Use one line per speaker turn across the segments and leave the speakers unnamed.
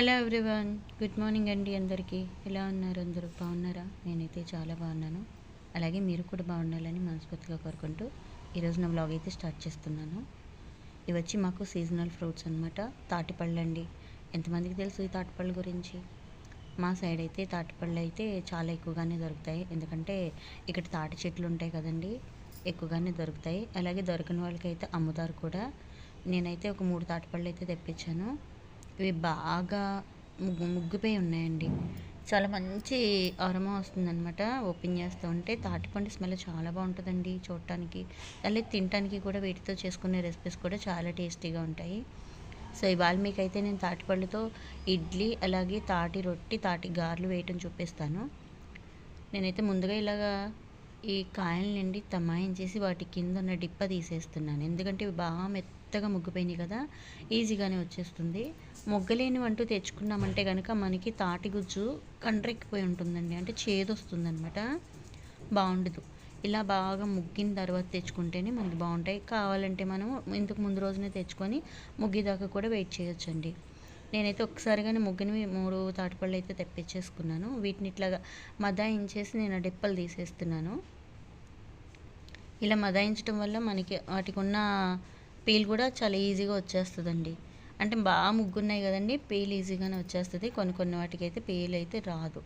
Hello everyone good morning అండి అందరికీ. ఎలా ఉన్నారు అందరూ? బాగున్నారా? నేనైతే చాలా బాగున్నాను. అలాగే మీరు కూడా బాగుండాలని మనస్ఫూర్తిగా కోరుకుంటూ ఈరోజు నా బ్లాగ్ అయితే స్టార్ట్ చేస్తున్నాను. ఇవి వచ్చి మాకు సీజనల్ ఫ్రూట్స్ అనమాట తాటిపళ్ళు అండి. ఎంతమందికి తెలుసు ఈ తాటిపళ్ళు గురించి? మా సైడ్ అయితే తాటిపళ్ళు అయితే చాలా ఎక్కువగానే దొరుకుతాయి. ఎందుకంటే ఇక్కడ తాటి చెట్లు ఉంటాయి కదండి ఎక్కువగానే దొరుకుతాయి. అలాగే దొరకని వాళ్ళకైతే అమ్ముతారు కూడా. నేనైతే ఒక మూడు తాటిపళ్ళు అయితే తెప్పించాను. ఇవి బాగా ముగ్గు ముగ్గుపోయి ఉన్నాయండి. చాలా మంచి అరమ వస్తుందన్నమాట. ఓపెన్ చేస్తూ ఉంటే తాటిపండు స్మెల్ చాలా బాగుంటుందండి చూడటానికి. అలాగే తినటానికి కూడా వీటితో చేసుకునే రెసిపీస్ కూడా చాలా టేస్టీగా ఉంటాయి. సో ఇవాళ మీకైతే నేను తాటిపళ్ళుతో ఇడ్లీ అలాగే తాటి రొట్టి తాటి గారెలు వేయటం చూపిస్తాను. నేనైతే ముందుగా ఇలాగా ఈ కాయల నుండి తమాయించేసి వాటి కింద ఉన్న డిప్ప తీసేస్తున్నాను. ఎందుకంటే ఇవి బాగా మెత్తగా ముగ్గిపోయినాయి కదా ఈజీగానే వచ్చేస్తుంది. మొగ్గలేని అంటూ తెచ్చుకున్నామంటే కనుక మనకి తాటి గుజ్జు కండ్రెక్కిపోయి ఉంటుందండి. అంటే చేదొస్తుందనమాట బాగుండదు. ఇలా బాగా ముగ్గిన తర్వాత తెచ్చుకుంటేనే మనకి బాగుంటాయి. కావాలంటే మనం ఇంతకు ముందు రోజునే తెచ్చుకొని ముగ్గిదాకా కూడా వెయిట్ చేయొచ్చండి. నేనైతే ఒకసారిగానే ముగ్గుని మూడు తాటిపళ్ళు అయితే తెప్పించేసుకున్నాను. వీటిని ఇట్లాగా మదాయించేసి నేను డిప్పలు తీసేస్తున్నాను. ఇలా మదాయించడం వల్ల మనకి వాటికి ఉన్న పీల్ కూడా చాలా ఈజీగా వచ్చేస్తుందండి. అంటే బాగా ముగ్గున్నాయి కదండి పీల్ ఈజీగానే వచ్చేస్తుంది. కొన్ని కొన్ని వాటికి అయితే పీల్ అయితే రాదు.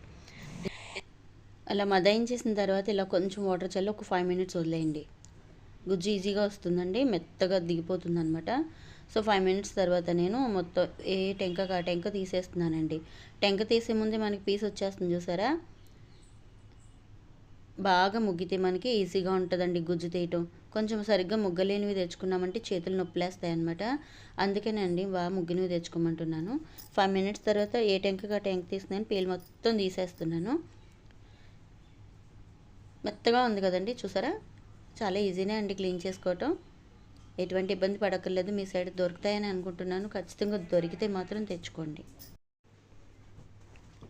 అలా మదాయించేసిన తర్వాత ఇలా కొంచెం వాటర్ చల్లి ఒక ఫైవ్ మినిట్స్ వదిలేయండి. గుజ్జు ఈజీగా వస్తుందండి మెత్తగా దిగిపోతుంది అనమాట సో ఫైవ్ మినిట్స్ తర్వాత నేను మొత్తం ఏ టెంక ఆ టెంక తీసేస్తున్నానండి. టెంక తీసే ముందే మనకి పీస్ వచ్చేస్తుంది చూసారా? బాగా ముగ్గితే మనకి ఈజీగా ఉంటుందండి గుజ్జు తీయటం. కొంచెం సరిగ్గా ముగ్గలేనివి తెచ్చుకున్నామంటే చేతులు నొప్పులేస్తాయి అనమాట అందుకేనండి బాగా ముగ్గినవి తెచ్చుకోమంటున్నాను. ఫైవ్ మినిట్స్ తర్వాత ఏ టెంకగా టెంక్ తీస్తున్నాను పీల్ మొత్తం తీసేస్తున్నాను. మెత్తగా ఉంది కదండి చూసారా? చాలా ఈజీనే అండి క్లీన్ చేసుకోవటం. ఎటువంటి ఇబ్బంది పడక్కర్లేదు మీ సైడ్ దొరుకుతాయని అనుకుంటున్నాను. ఖచ్చితంగా దొరికితే మాత్రం తెచ్చుకోండి.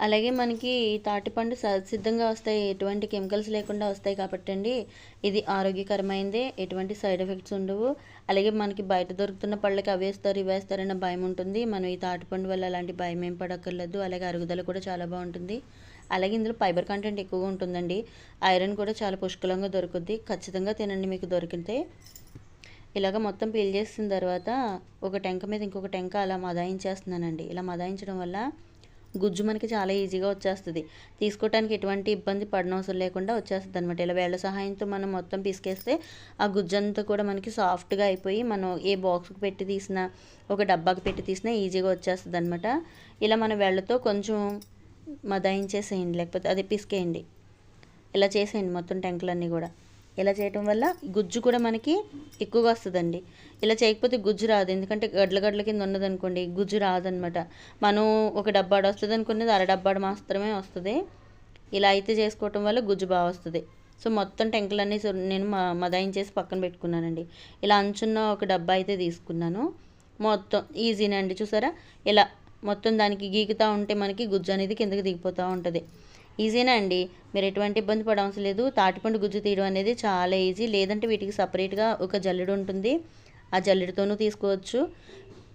అలాగే మనకి తాటిపండు సిద్ధంగా వస్తాయి. ఎటువంటి కెమికల్స్ లేకుండా వస్తాయి కాబట్టి అండి ఇది ఆరోగ్యకరమైందే. ఎటువంటి సైడ్ ఎఫెక్ట్స్ ఉండవు. అలాగే మనకి బయట దొరుకుతున్న పళ్ళకి అవి వేస్తారు ఇవి వేస్తారన్న భయం ఉంటుంది. మనం ఈ తాటిపండు వల్ల అలాంటి భయం ఏం పడక్కర్లేదు. అలాగే అరుగుదల కూడా చాలా బాగుంటుంది. అలాగే ఇందులో ఫైబర్ కంటెంట్ ఎక్కువగా ఉంటుందండి. ఐరన్ కూడా చాలా పుష్కలంగా దొరుకుద్ది. ఖచ్చితంగా తినండి మీకు దొరికితే. ఇలాగ మొత్తం పీల్ చేసిన తర్వాత ఒక టెంక మీద ఇంకొక టెంక అలా మదాయించేస్తున్నానండి. ఇలా మదాయించడం వల్ల గుజ్జు మనకి చాలా ఈజీగా వచ్చేస్తుంది. తీసుకోవటానికి ఎటువంటి ఇబ్బంది పడనవసరం లేకుండా వచ్చేస్తుంది అనమాట ఇలా వేళ్ళ సహాయంతో మనం మొత్తం పిసికేస్తే ఆ గుజ్జు అంతా కూడా మనకి సాఫ్ట్గా అయిపోయి మనం ఏ బాక్స్కి పెట్టి తీసినా ఒక డబ్బాకి పెట్టి తీసినా ఈజీగా వచ్చేస్తుంది అనమాట ఇలా మన వేళ్ళతో కొంచెం మదాయించేసేయండి లేకపోతే అది పిసికేయండి. ఇలా చేసేయండి మొత్తం టెంకులన్నీ కూడా. ఇలా చేయటం వల్ల గుజ్జు కూడా మనకి ఎక్కువగా వస్తుందండి. ఇలా చేయకపోతే గుజ్జు రాదు. ఎందుకంటే గడ్ల గడ్ల కింద ఉన్నదనుకోండి గుజ్జు రాదనమాట. మనం ఒక డబ్బాడు వస్తుంది అనుకునేది అర డబ్బాడు మాత్రమే వస్తుంది. ఇలా అయితే చేసుకోవటం వల్ల గుజ్జు బాగా వస్తుంది. సో మొత్తం టెంకులన్నీ నేను మదాయించేసి పక్కన పెట్టుకున్నానండి. ఇలా అంచున్న ఒక డబ్బా అయితే తీసుకున్నాను. మొత్తం ఈజీనే అండి చూసారా? ఇలా మొత్తం దానికి గీకుతూ ఉంటే మనకి గుజ్జు అనేది కిందకి దిగిపోతూ ఉంటుంది. ఈజీనా అండి. మీరు ఎటువంటి ఇబ్బంది పడవలసిన లేదు తాటిపండు గుజ్జు తీయడం అనేది చాలా ఈజీ. లేదంటే వీటికి సపరేట్గా ఒక జల్లెడు ఉంటుంది. ఆ జల్లెడతోనూ తీసుకోవచ్చు.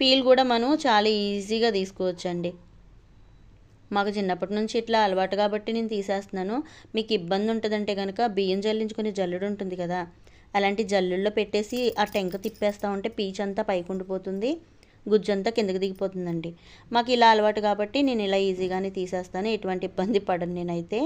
పీల్ కూడా మనం చాలా ఈజీగా తీసుకోవచ్చు అండి మాకు చిన్నప్పటి నుంచి ఇట్లా అలవాటు కాబట్టి నేను తీసేస్తున్నాను. మీకు ఇబ్బంది ఉంటుందంటే కనుక బియ్యం జల్లించుకునే జల్లుడు ఉంటుంది కదా. అలాంటి జల్లుల్లో పెట్టేసి ఆ టెంక తిప్పేస్తూ ఉంటే పీచ్ అంతా పైకి ఉండిపోతుంది గుజ్జంతా కిందకి దిగిపోతుందండి. మాకు ఇలా అలవాటు కాబట్టి నేను ఇలా ఈజీగానే తీసేస్తాను ఎటువంటి ఇబ్బంది పడను నేనైతే.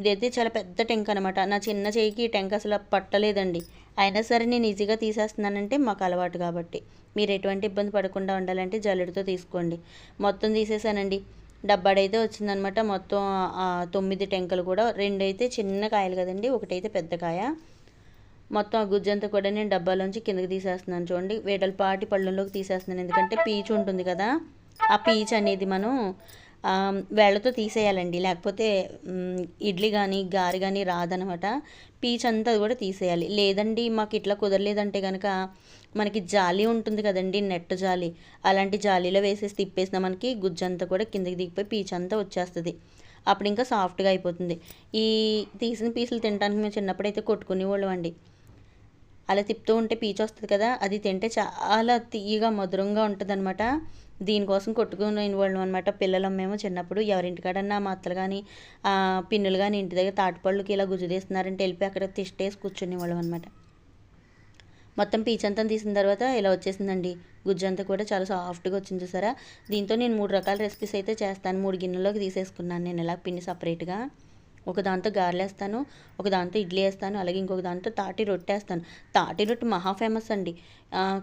ఇదైతే చాలా పెద్ద టెంక్ అనమాట నా చిన్న చేయికి టెంక్ అసలు పట్టలేదండి. అయినా సరే నేను ఈజీగా తీసేస్తున్నానంటే మాకు అలవాటు కాబట్టి. మీరు ఎటువంటి ఇబ్బంది పడకుండా ఉండాలంటే జల్లెడతో తీసుకోండి. మొత్తం తీసేసానండి. డబ్బాడైతే వచ్చిందనమాట మొత్తం తొమ్మిది టెంకలు కూడా. రెండు అయితే చిన్న కాయలు కదండి ఒకటైతే పెద్ద కాయ. మొత్తం ఆ గుజ్జంతా కూడా నేను డబ్బాలోంచి కిందకి తీసేస్తున్నాను చూడండి. వేడలపాటి పళ్ళల్లోకి తీసేస్తున్నాను. ఎందుకంటే పీచు ఉంటుంది కదా. ఆ పీచు అనేది మనం వేళ్ళతో తీసేయాలండి. లేకపోతే ఇడ్లీ కానీ గారి కానీ రాదనమాట. పీచ్ అంతా కూడా తీసేయాలి. లేదండి మాకు ఇట్లా కుదరలేదంటే కనుక మనకి జాలి ఉంటుంది కదండి నెట్ జాలి. అలాంటి జాలీలో వేసేసి తిప్పేసిన మనకి గుజ్జంతా కూడా కిందకి దిగిపోయి పీచ్ అంతా వచ్చేస్తుంది. అప్పుడు ఇంకా సాఫ్ట్గా అయిపోతుంది. ఈ తీసిన పీసులు తినడానికి మేము చిన్నప్పుడైతే కొట్టుకునేవాళ్ళం అండి అలా తిప్పుతూ ఉంటే పీచు వస్తుంది కదా అది తింటే చాలా తీయగా మధురంగా ఉంటుంది అనమాట దీనికోసం కొట్టుకుని వాళ్ళం అనమాట పిల్లలం మేము చిన్నప్పుడు. ఎవరింటికాడన్నా మా అత్తలు కానీ పిన్నులు కానీ ఇంటి దగ్గర తాటిపళ్ళుకి ఇలా గుజ్జు తీస్తున్నారంటే వెళ్ళిపోయి అక్కడ తిష్టేసి కూర్చునేవాళ్ళం అనమాట మొత్తం పీచ్ అంతా తీసిన తర్వాత ఇలా వచ్చేసిందండి. గుజ్జు అంతా కూడా చాలా సాఫ్ట్గా వచ్చింది చూసారా? దీంతో నేను మూడు రకాల రెసిపీస్ అయితే చేస్తాను. మూడు గిన్నెలోకి తీసేసుకున్నాను. నేను ఇలా పిండి సపరేట్గా ఒక దాంతో గారెలేస్తాను ఒక దాంతో ఇడ్లీ వేస్తాను అలాగే ఇంకొక దాంతో తాటి రొట్టె వేస్తాను తాటి రొట్టె మహా ఫేమస్ అండి.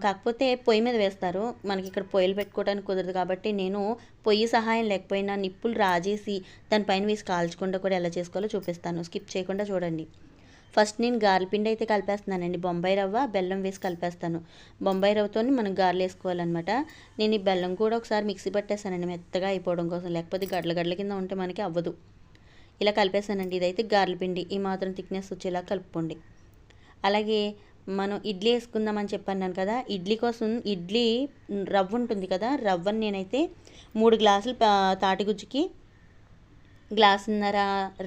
కాకపోతే పొయ్యి మీద వేస్తారు. మనకి ఇక్కడ పొయ్యిలు పెట్టుకోవడానికి కుదరదు కాబట్టి నేను పొయ్యి సహాయం లేకపోయినా నిప్పులు రాజేసి దానిపైన వేసి కాల్చకుండా కూడా ఎలా చేసుకోవాలో చూపిస్తాను. స్కిప్ చేయకుండా చూడండి. ఫస్ట్ నేను గారెలపిండి అయితే కలిపేస్తున్నానండి. బొంబాయి రవ్వ బెల్లం వేసి కలిపేస్తాను. బొంబాయి రవ్వతో మనం గారెలు వేసుకోవాలన్నమాట. నేను ఈ బెల్లం కూడా ఒకసారి మిక్సీ పట్టేస్తానండి మెత్తగా అయిపోవడం కోసం. లేకపోతే గడ్ల గడ్ల కింద ఉంటే మనకి అవ్వదు. ఇలా కలిపేసానండి ఇదైతే గార్ల పిండి. ఈ మాత్రం థిక్నెస్ వచ్చేలా కలుపుకోండి. అలాగే మనం ఇడ్లీ వేసుకుందామని చెప్పన్నాను కదా ఇడ్లీ కోసం ఇడ్లీ రవ్వ ఉంటుంది కదా రవ్వని నేనైతే మూడు గ్లాసులు తాటిగుజ్జుకి గ్లాసున్నర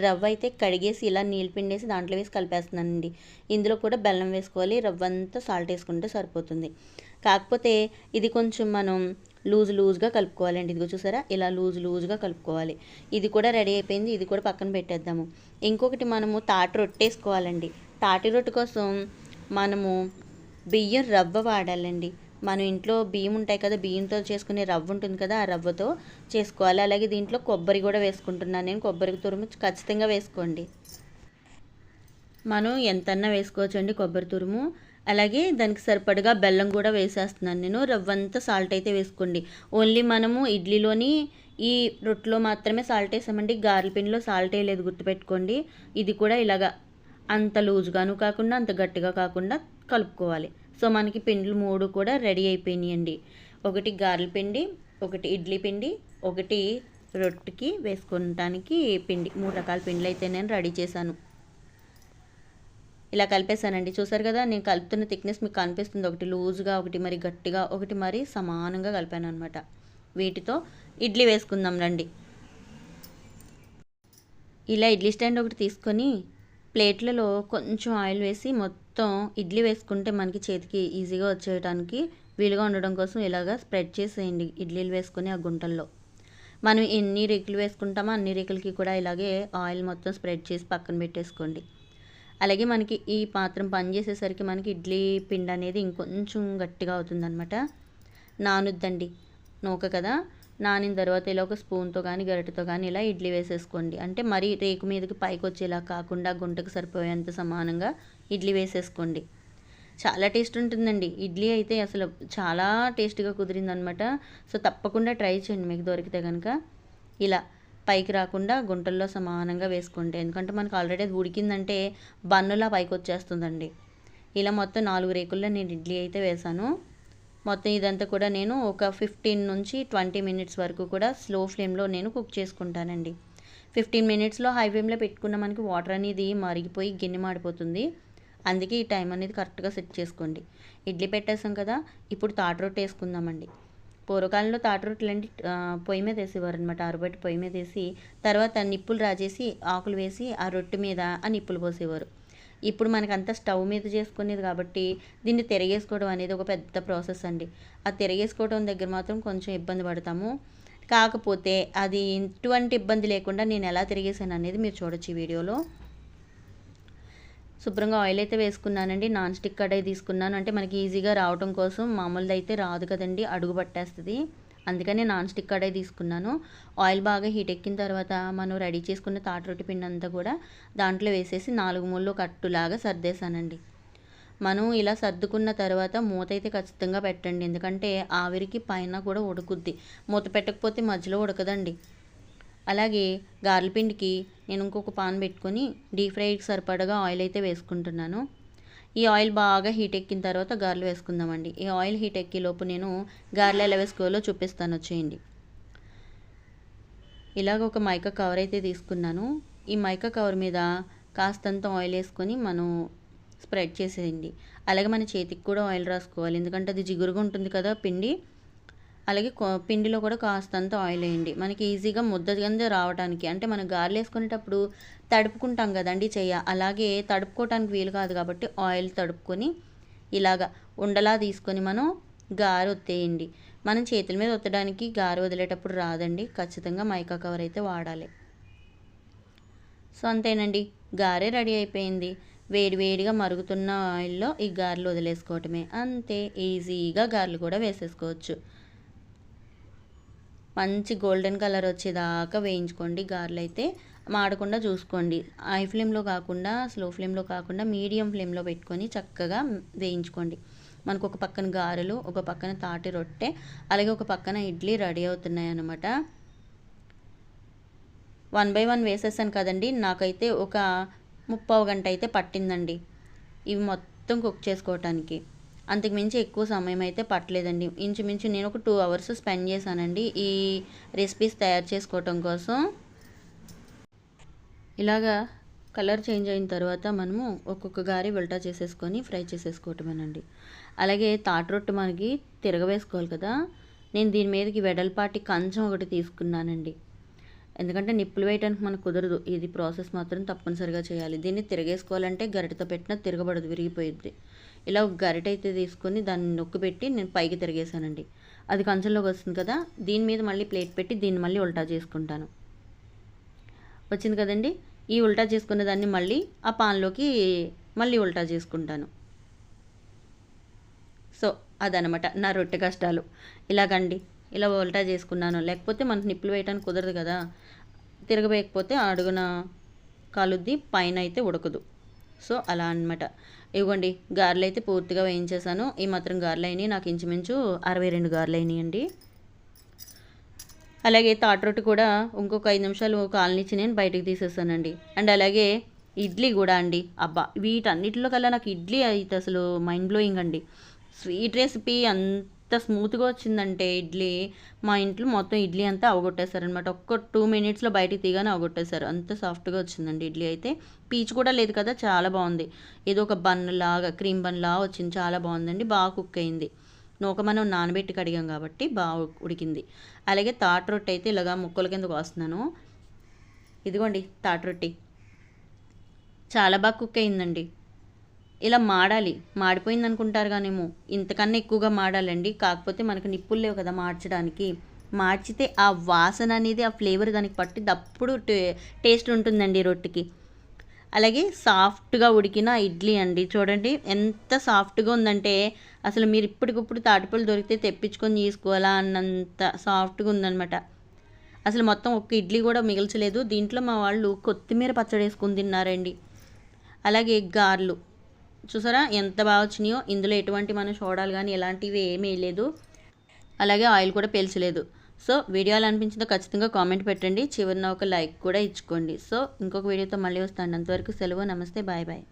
రవ్వ అయితే కడిగేసి ఇలా నీళ్ళు పిండేసి దాంట్లో వేసి కలిపేస్తున్నానండి. ఇందులో కూడా బెల్లం వేసుకోవాలి. రవ్వ అంతా సాల్ట్ వేసుకుంటే సరిపోతుంది. కాకపోతే ఇది కొంచెం మనం లూజ్ లూజ్గా కలుపుకోవాలండి. ఇదిగో చూసారా? ఇలా లూజ్ లూజ్గా కలుపుకోవాలి. ఇది కూడా రెడీ అయిపోయింది. ఇది కూడా పక్కన పెట్టేద్దాము. ఇంకొకటి మనము తాటి రొట్టేసుకోవాలండి. తాటి రొట్టె కోసం మనము బియ్యం రవ్వ వాడాలండి. మనం ఇంట్లో బియ్యం ఉంటాయి కదా బియ్యంతో చేసుకునే రవ్వ ఉంటుంది కదా ఆ రవ్వతో చేసుకోవాలి. అలాగే దీంట్లో కొబ్బరి కూడా వేసుకుంటున్నాను నేను. కొబ్బరి తురుము ఖచ్చితంగా వేసుకోండి. మనం ఎంతన్నా వేసుకోవచ్చు అండి కొబ్బరి తురుము. అలాగే దానికి సరిపడగా బెల్లం కూడా వేసేస్తున్నాను నేను. రవ్వంతా సాల్ట్ అయితే వేసుకోండి. ఓన్లీ మనము ఇడ్లీలోని ఈ రొట్టెలో మాత్రమే సాల్ట్ వేసామండి. గారెల పిండిలో సాల్ట్ వేయలేదు గుర్తుపెట్టుకోండి. ఇది కూడా ఇలాగా అంత లూజ్గాను కాకుండా అంత గట్టిగా కాకుండా కలుపుకోవాలి. సో మనకి పిండిలు మూడు కూడా రెడీ అయిపోయినాయండి. ఒకటి గారెల పిండి ఒకటి ఇడ్లీ పిండి ఒకటి రొట్టెకి వేసుకోవటానికి పిండి మూడు రకాల పిండిలు అయితే నేను రెడీ చేశాను. ఇలా కలిపేసానండి చూసారు కదా నేను కలుపుతున్న థిక్నెస్ మీకు కనిపిస్తుంది. ఒకటి లూజ్గా ఒకటి మరి గట్టిగా ఒకటి మరి సమానంగా కలిపాను అనమాట వీటితో ఇడ్లీ వేసుకుందాం రండి. ఇలా ఇడ్లీ స్టాండ్ ఒకటి తీసుకొని ప్లేట్లలో కొంచెం ఆయిల్ వేసి మొత్తం ఇడ్లీ వేసుకుంటే మనకి చేతికి ఈజీగా వచ్చేయడానికి వీలుగా ఉండడం కోసం ఇలాగా స్ప్రెడ్ చేసేయండి ఇడ్లీలు వేసుకొని ఆ గుంటల్లో. మనం ఎన్ని రేకులు వేసుకుంటామో అన్ని రేకులకి కూడా ఇలాగే ఆయిల్ మొత్తం స్ప్రెడ్ చేసి పక్కన పెట్టేసుకోండి. అలాగే మనకి ఈ పాత్రం పనిచేసేసరికి మనకి ఇడ్లీ పిండి అనేది ఇంకొంచెం గట్టిగా అవుతుందన్నమాట. నానుద్దండి. నూక కదా? నానిన తర్వాత ఇలా ఒక స్పూన్తో కానీ గరిటతో కానీ ఇలా ఇడ్లీ వేసేసుకోండి. అంటే మరీ రేకు మీదకి పైకి వచ్చేలా కాకుండా గుంటకు సరిపోయేంత సమానంగా ఇడ్లీ వేసేసుకోండి. చాలా టేస్ట్ ఉంటుందండి. ఇడ్లీ అయితే అసలు చాలా టేస్ట్గా కుదిరిందనమాట సో తప్పకుండా ట్రై చేయండి. మీకు దొరికితే కనుక ఇలా పైకి రాకుండా గుంటల్లో సమానంగా వేసుకుంటే. ఎందుకంటే మనకు ఆల్రెడీ అది ఉడికిందంటే బన్నులా పైకి వచ్చేస్తుందండి ఇలా మొత్తం నాలుగు రేకుల్లో నేను ఇడ్లీ అయితే వేశాను. మొత్తం ఇదంతా కూడా నేను ఒక ఫిఫ్టీన్ నుంచి ట్వంటీ మినిట్స్ వరకు కూడా స్లో ఫ్లేమ్లో నేను కుక్ చేసుకుంటానండి. ఫిఫ్టీన్ మినిట్స్లో హై ఫ్లేమ్లో పెట్టుకున్న మనకి వాటర్ అనేది మరిగిపోయి గిన్నె మాడిపోతుంది. అందుకే ఈ టైం అనేది కరెక్ట్గా సెట్ చేసుకోండి. ఇడ్లీ పెట్టేసాం కదా ఇప్పుడు తాట రొట్టె వేసుకుందామండి. పూర్వకాలంలో తాటి రొట్టెలు పొయ్యి మీద వేసేవారు అనమాట ఆరుబట్టి పొయ్యి మీద వేసి తర్వాత నిప్పులు రాజేసి ఆకులు వేసి ఆ రొట్టె మీద ఆ నిప్పులు పోసేవారు. ఇప్పుడు మనకంతా స్టవ్ మీద చేసుకునేది కాబట్టి దీన్ని తిరగేసుకోవడం అనేది ఒక పెద్ద ప్రాసెస్ అండి. ఆ తిరగేసుకోవడం దగ్గర మాత్రం కొంచెం ఇబ్బంది పడతాము. కాకపోతే అది ఎటువంటి ఇబ్బంది లేకుండా నేను ఎలా తిరిగేసాను అనేది మీరు చూడొచ్చు ఈ వీడియోలో. శుభ్రంగా ఆయిల్ అయితే వేసుకున్నానండి. నాన్ స్టిక్ కడాయి తీసుకున్నాను. అంటే మనకి ఈజీగా రావడం కోసం మామూలుది అయితే రాదు కదండి. అడుగు పట్టేస్తుంది. అందుకనే నాన్ స్టిక్ కడాయి తీసుకున్నాను. ఆయిల్ బాగా హీట్ ఎక్కిన తర్వాత మనం రెడీ చేసుకున్న తాటి రొట్టి పిండి అంతా కూడా దాంట్లో వేసేసి నాలుగు మూలలో కట్టులాగా సర్దేశానండి. మనం ఇలా సర్దుకున్న తర్వాత మూత అయితే ఖచ్చితంగా పెట్టండి. ఎందుకంటే ఆవిరికి పైన కూడా ఉడుకుద్ది. మూత పెట్టకపోతే మధ్యలో ఉడకదండి. అలాగే గార్ల పిండికి నేను ఇంకొక పాన్ పెట్టుకొని డీప్ ఫ్రైకి సరిపడగా ఆయిల్ అయితే వేసుకుంటున్నాను. ఈ ఆయిల్ బాగా హీట్ ఎక్కిన తర్వాత గారెలు వేసుకుందామండి. ఈ ఆయిల్ హీట్ ఎక్కే లోపు నేను గారెలు ఎలా వేసుకోవాలో చూపిస్తాను. వచ్చేయండి. ఇలాగ ఒక మైకా కవర్ అయితే తీసుకున్నాను. ఈ మైకా కవర్ మీద కాస్తంత ఆయిల్ వేసుకొని మనం స్ప్రెడ్ చేసేయండి. అలాగే మన చేతికి కూడా ఆయిల్ రాసుకోవాలి. ఎందుకంటే అది జిగురుగా ఉంటుంది కదా పిండి. అలాగే పిండిలో కూడా కాస్తంత ఆయిల్ వేయండి. మనకి ఈజీగా ముద్ద కింద రావడానికి అంటే మనం గారెలు వేసుకునేటప్పుడు తడుపుకుంటాం కదండి చెయ్య. అలాగే తడుపుకోవటానికి వీలు కాదు కాబట్టి ఆయిల్ తడుపుకొని ఇలాగా ఉండలా తీసుకొని మనం గారె ఒత్తేయండి. మనం చేతుల మీద ఒత్తడానికి గారు వదిలేటప్పుడు రాదండి. ఖచ్చితంగా మైకా కవర్ అయితే వాడాలి. సో అంతేనండి. గారే రెడీ అయిపోయింది. వేడి వేడిగా మరుగుతున్న ఆయిల్లో ఈ గారెలు వదిలేసుకోవటమే. అంతే. ఈజీగా గారెలు కూడా వేసేసుకోవచ్చు. మంచి గోల్డెన్ కలర్ వచ్చేదాకా వేయించుకోండి గారెలు అయితే. మాడకుండా చూసుకోండి. హై ఫ్లేమ్లో కాకుండా స్లో ఫ్లేమ్లో కాకుండా మీడియం ఫ్లేమ్లో పెట్టుకొని చక్కగా వేయించుకోండి. మనకు ఒక పక్కన గారెలు ఒక పక్కన తాటి రొట్టె అలాగే ఒక పక్కన ఇడ్లీ రెడీ అవుతున్నాయి అన్నమాట. వన్ బై వన్ వేసేసాను కదండి. నాకైతే ఒక ముప్పావు గంట అయితే పట్టిందండి. ఇవి మొత్తం కుక్ చేసుకోవటానికి. అంతకుమించి ఎక్కువ సమయం అయితే పట్టలేదండి. ఇంచుమించు నేను ఒక టూ అవర్స్ స్పెండ్ చేశానండి ఈ రెసిపీస్ తయారు చేసుకోవటం కోసం. ఇలాగా కలర్ చేంజ్ అయిన తర్వాత మనము ఒక్కొక్క గారి ఉల్టా చేసేసుకొని ఫ్రై చేసేసుకోవటమేనండి. అలాగే తాటి రొట్టె మనకి తిరగవేసుకోవాలి కదా. నేను దీని మీదకి వెడల్పాటి కంచం ఒకటి తీసుకున్నానండి. ఎందుకంటే నిప్పులు వేయడానికి మనకు కుదరదు. ఇది ప్రాసెస్ మాత్రం తప్పనిసరిగా చేయాలి. దీన్ని తిరగేసుకోవాలంటే గరిటతో పెట్టినా తిరగబడదు విరిగిపోయిద్ది. ఇలా ఒక గరిట అయితే తీసుకొని దాన్ని నొక్కు పెట్టి నేను పైకి తిరిగేసానండి అది కంచంలోకి వస్తుంది కదా దీని మీద మళ్ళీ ప్లేట్ పెట్టి దీన్ని మళ్ళీ ఉల్టా చేసుకుంటాను. వచ్చింది కదండి ఈ ఉల్టా చేసుకున్న దాన్ని మళ్ళీ ఆ పాన్లోకి మళ్ళీ ఉల్టా చేసుకుంటాను. సో అదనమాట నా రొట్టె కష్టాలు. ఇలాగండి ఇలా ఉల్టా చేసుకున్నాను. లేకపోతే మనకు నిప్పులు వేయడానికి కుదరదు కదా తిరగవేయకపోతే అడుగున కాలుద్ది పైన అయితే ఉడకదు. సో అలా అనమాట ఇవ్వండి. గారెలు అయితే పూర్తిగా వేయించేసాను ఈ మాత్రం గారెలు అయినాయి నాకు ఇంచుమించు అరవై రెండు గారెలు అయినాయండి అలాగే తాటి రొట్టె కూడా ఇంకొక ఐదు నిమిషాలు కాలనిచ్చి నేను బయటకు తీసేసానండి. అండ్ అలాగే ఇడ్లీ కూడా అండి. అబ్బా వీటన్నిటిలో కల్లా నాకు ఇడ్లీ అయితే అసలు మైండ్ బ్లోయింగ్ అండి. స్వీట్ రెసిపీ అంత ఎంత స్మూత్గా వచ్చిందంటే ఇడ్లీ మా ఇంట్లో మొత్తం ఇడ్లీ అంతా అవగొట్టేశారనమాట ఒక్క టూ మినిట్స్లో బయటికి తీగానే అవగొట్టేశారు. అంత సాఫ్ట్గా వచ్చిందండి ఇడ్లీ అయితే. పీచు కూడా లేదు కదా చాలా బాగుంది. ఏదో ఒక బన్ లాగా క్రీమ్ బన్ లాగా వచ్చింది చాలా బాగుందండి. బాగా కుక్ అయింది. నూక మనం నానబెట్టి కడిగాం కాబట్టి బాగా ఉడికింది. అలాగే తాట రొట్టె అయితే ఇలాగా ముక్కల కింద కోస్తున్నాను. ఇదిగోండి తాట రొట్టి. చాలా బాగా కుక్ అయిందండి. ఇలా మాడాలి. మాడిపోయింది అనుకుంటారు కానేమో ఇంతకన్నా ఎక్కువగా మాడాలండి. కాకపోతే మనకు నిప్పులు లేవు కదా మార్చడానికి. మార్చితే ఆ వాసన అనేది ఆ ఫ్లేవర్ దానికి పట్టింది అప్పుడు టేస్ట్ ఉంటుందండి రొట్టెకి. అలాగే సాఫ్ట్గా ఉడికిన ఇడ్లీ అండి. చూడండి ఎంత సాఫ్ట్గా ఉందంటే అసలు మీరు ఇప్పటికిప్పుడు తాటిపళ్ళు దొరికితే తెప్పించుకొని తీసుకోవాలా అన్నంత సాఫ్ట్గా ఉందన్నమాట. అసలు మొత్తం ఒక్క ఇడ్లీ కూడా మిగిల్చలేదు. దీంట్లో మా వాళ్ళు కొత్తిమీర పచ్చడి వేసుకుని తిన్నారండి. అలాగే గార్లు. చూసారా? ఎంత బాగా వచ్చినాయో? ఇందులో ఎటువంటి మనం చూడాలి కానీ ఎలాంటివి ఏమీ లేదు అలాగే ఆయిల్ కూడా పేల్చలేదు. సో వీడియోలు అనిపించిందో ఖచ్చితంగా కామెంట్ పెట్టండి. చివరిన ఒక లైక్ కూడా ఇచ్చుకోండి. సో ఇంకొక వీడియోతో మళ్ళీ వస్తాను. అంతవరకు సెలవు. నమస్తే. Bye bye.